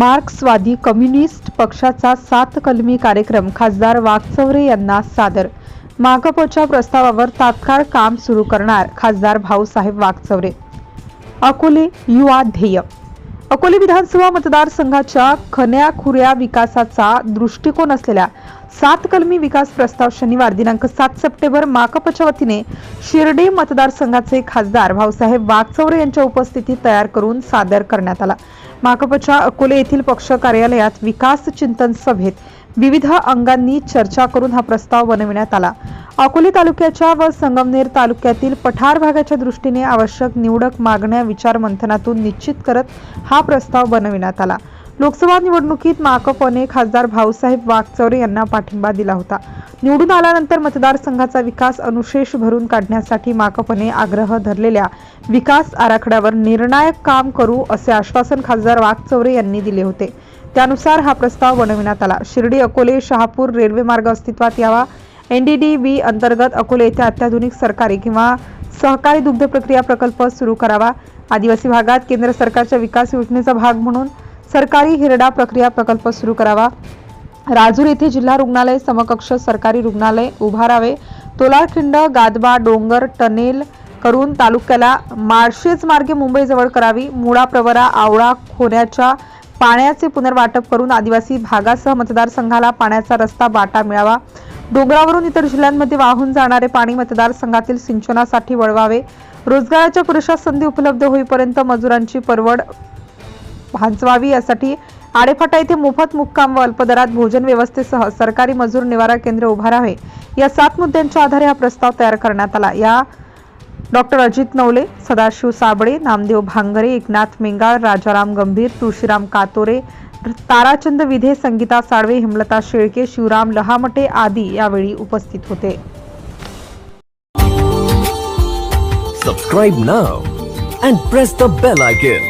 मार्क्सवादी कम्युनिस्ट पक्षाचा सात कलमी कार्यक्रम खासदार वाकचौरे यांना सादर. माकपच्या प्रस्तावावर तात्काळ काम सुरू करणार खासदार भाऊसाहेब वाकचौरे. अकोले युवा ध्येय. अकोले विधानसभा मतदारसंघाच्या खन्याखुऱ्या विकासाचा दृष्टिकोन असलेल्या सात कलमी विकास प्रस्ताव शनिवार दिनांक सात सप्टेंबर माकपच्या वतीने शिर्डी मतदारसंघाचे खासदार भाऊसाहेब वागचौरे यांच्या उपस्थितीत तयार करून सादर करण्यात आला. माकपच्या अकोले येथील पक्ष कार्यालयात विकास चिंतन सभेत विविध अंगांनी चर्चा करून हा प्रस्ताव बनविण्यात आला. अकोले तालुक्याच्या व संगमनेर तालुक्यातील पठार भागाच्या दृष्टीने आवश्यक निवडक मागण्या विचार मंथनातून निश्चित करत हा प्रस्ताव बनविण्यात आला. लोकसभा निवडणुकीत माकपने खासदार भाऊसाहेब वागचौरे यांना पाठिंबा दिला होता. निवडून आल्यानंतर मतदारसंघाचा विकास अनुशेष भरून काढण्यासाठी माकपने आग्रह धरलेल्या विकास आराखड्यावर निर्णायक काम करू असे आश्वासन खासदार वागचौरे यांनी दिले होते. त्यानुसार हा प्रस्ताव बनविण्यात आला. शिर्डी अकोले शहापूर रेल्वे मार्ग अस्तित्वात यावा. एनडीडीबी अंतर्गत अकोले येथे अत्याधुनिक सरकारी किंवा सहकारी दुग्ध प्रक्रिया प्रकल्प सुरू करावा. आदिवासी भागात केंद्र सरकारच्या विकास योजनेचा भाग म्हणून सरकारी हिरडा प्रक्रिया प्रकल्प सुरू करावा. राजूर येथे जिल्हा रुग्णालय समकक्ष सरकारी रुग्णालय उभारावे तोलारखिंड गादबा डोंगर टनेल करून तालुक्याला माळशेज मार्गे मुंबईजवळ करावी. मुळा प्रवरा आवळा खोऱ्याच्या पाण्याचे पुनर्वाटप करून आदिवासी भागासह मतदारसंघाला पाण्याचा रस्ता बाटा मिळावा. डोंगरावरून इतर जिल्ह्यांमध्ये वाहून जाणारे पाणी मतदारसंघातील सिंचनासाठी वळवावे. रोजगाराच्या पुरेशा संधी उपलब्ध होईपर्यंत मजुरांची परवड भांचवावी यासाठी आडेफाटा येथे मोफत मुक्काम व अल्पदरात भोजन व्यवस्थेसह सरकारी मजूर निवारा केंद्र उभारावे या सात मुद्द्यांच्या आधारे हा प्रस्ताव तयार करण्यात आला. या डॉक्टर अजित नवले सदाशिव साबळे नामदेव भांगरे एकनाथ मेंगाळ राजाराम गंभीर तुळशीराम कातोरे ताराचंद विधे संगीता साळवे हिमलता शेळके शिवराम लहामटे आदी यावेळी उपस्थित होते. Subscribe now and press the bell icon.